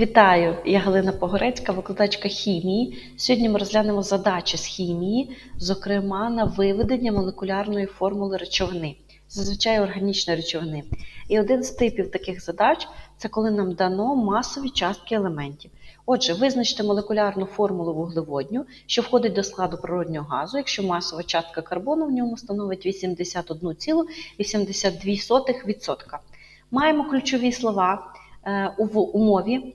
Вітаю! Я Галина Погорецька, викладачка хімії. Сьогодні ми розглянемо задачі з хімії, зокрема на виведення молекулярної формули речовини, зазвичай органічної речовини. І один з типів таких задач це коли нам дано масові частки елементів. Отже, визначте молекулярну формулу вуглеводню, що входить до складу природнього газу, якщо масова частка карбону в ньому становить 81,82%. Маємо ключові слова е, в- умові.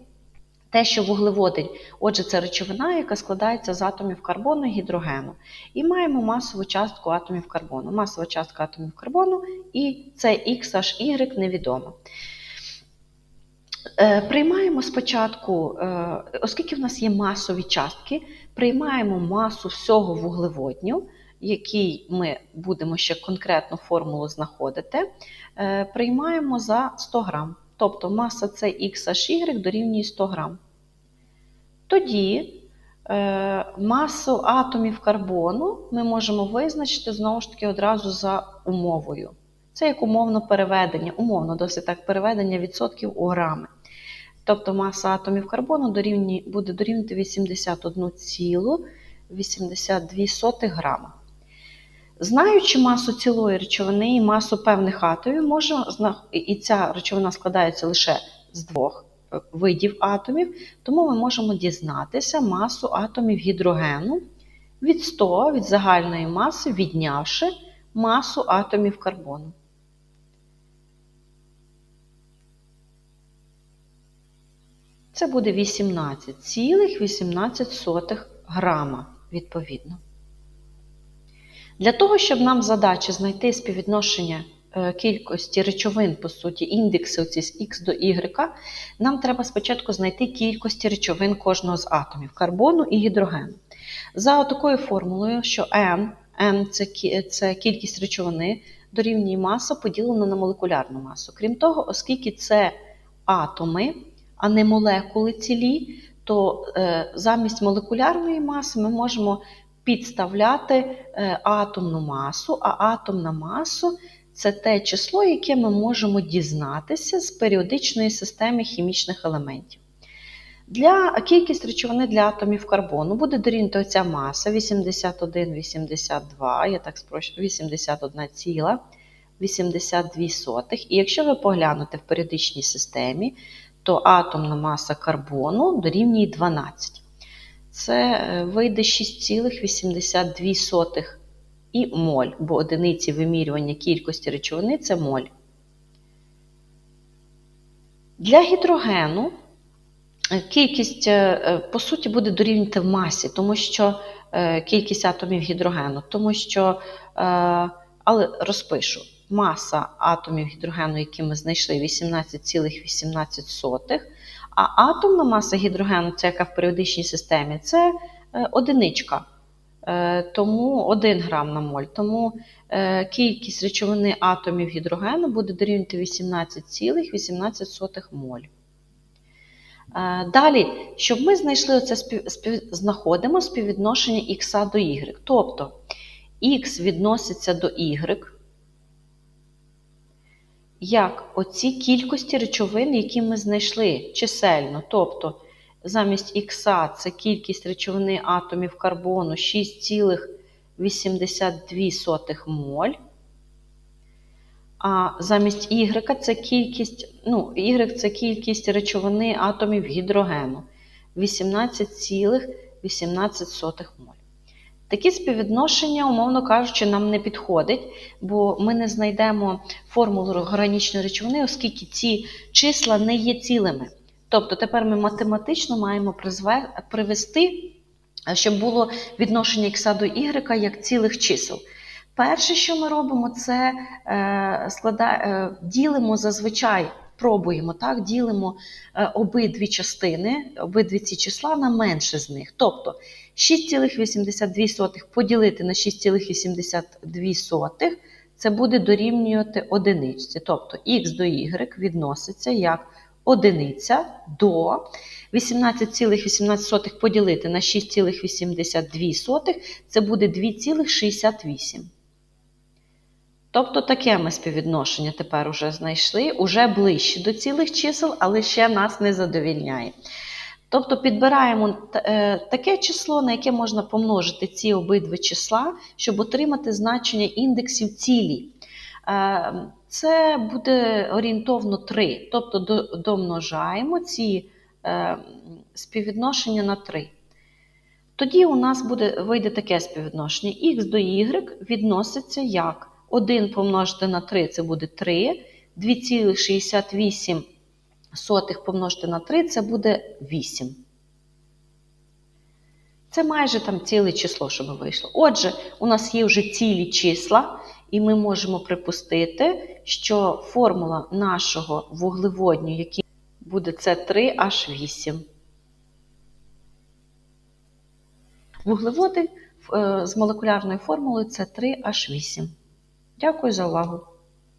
Те, що вуглеводень, отже, це речовина, яка складається з атомів карбону і гідрогену. І маємо масову частку атомів карбону. Масова частка атомів карбону і це X аж Y невідомо. Е, Приймаємо спочатку, е, оскільки в нас є масові частки, приймаємо масу всього вуглеводню, який ми будемо ще конкретну формулу знаходити, е, приймаємо за 100 грам. Тобто маса це X аж Y дорівнює 100 грам. Тоді е, масу атомів карбону ми можемо визначити знову ж таки одразу за умовою. Це як умовно переведення, умовно досить так переведення відсотків у грами. Тобто маса атомів карбону дорівнює, буде дорівнювати 81,82 грама. Знаючи масу цілої речовини і масу певних атомів, можемо, і ця речовина складається лише з двох видів атомів, тому ми можемо дізнатися масу атомів гідрогену від 100 від загальної маси, віднявши масу атомів карбону. Це буде 18,18 грама відповідно. Для того, щоб нам в задачі знайти співвідношення кількості речовин, по суті, індекси з X до Y, нам треба спочатку знайти кількості речовин кожного з атомів карбону і гідрогену. За такою формулою, що M це, це кількість речовини, дорівнює маса поділена на молекулярну масу. Крім того, оскільки це атоми, а не молекули цілі, то е, замість молекулярної маси ми можемо підставляти е, атомну масу, а атомна масу це те число, яке ми можемо дізнатися з періодичної системи хімічних елементів. Для кількість речовини для атомів карбону буде дорівнювати оця маса 81,82, я так спрощу, 81,82. І якщо ви поглянете в періодичній системі, то атомна маса карбону дорівнює 12 це е, вийде 6,82 і моль, бо одиниці вимірювання кількості речовини це моль. Для гідрогену е, кількість, е, е, по суті, буде дорівнювати в масі, тому що кількість атомів гідрогену, тому що, але розпишу, маса атомів гідрогену, які ми знайшли, 18,18. А атомна маса гідрогену, це яка в періодичній системі, це одиничка. Е, Тому 1 грам на моль. Тому е, кількість речовини атомів гідрогену буде дорівнювати 18,18 моль. Е, Далі, щоб ми знайшли оце спів, знаходимо співвідношення х до y. Тобто х відноситься до y як оці кількості речовин, які ми знайшли чисельно. Тобто замість х це кількість речовини атомів карбону 6,82 моль. А замість y це кількість, ну, y це кількість речовини атомів гідрогену 18,18 моль. Такі співвідношення, умовно кажучи, нам не підходить, бо ми не знайдемо формулу органічної речовини, оскільки ці числа не є цілими. Тобто тепер ми математично маємо привести, щоб було відношення х до y як цілих чисел. Перше, що ми робимо, це е, склада, е, ділимо зазвичай, пробуємо, так, ділимо е, обидві частини, обидві ці числа на менше з них. Тобто 6,82 поділити на 6,82 це буде дорівнювати одиничці. Тобто х до y відноситься як одиниця до 18,18 поділити на 6,82 це буде 2,68. Тобто таке ми співвідношення тепер уже знайшли, уже ближче до цілих чисел, але ще нас не задовільняє. Тобто підбираємо е, таке число, на яке можна помножити ці обидва числа, щоб отримати значення індексів цілі. Це буде орієнтовно 3. Тобто домножаємо ці е, співвідношення на 3. Тоді у нас буде, вийде таке співвідношення. Х до y відноситься як 1 помножити на 3 це буде 3, 2,68 сотих помножити на 3 це буде 8. Це майже там ціле число, щоб вийшло. Отже, у нас є вже цілі числа, і ми можемо припустити, що формула нашого вуглеводню, який буде це 3 h 8. Вуглеводи е, з молекулярною формулою це 3 h 8. Дякую за увагу.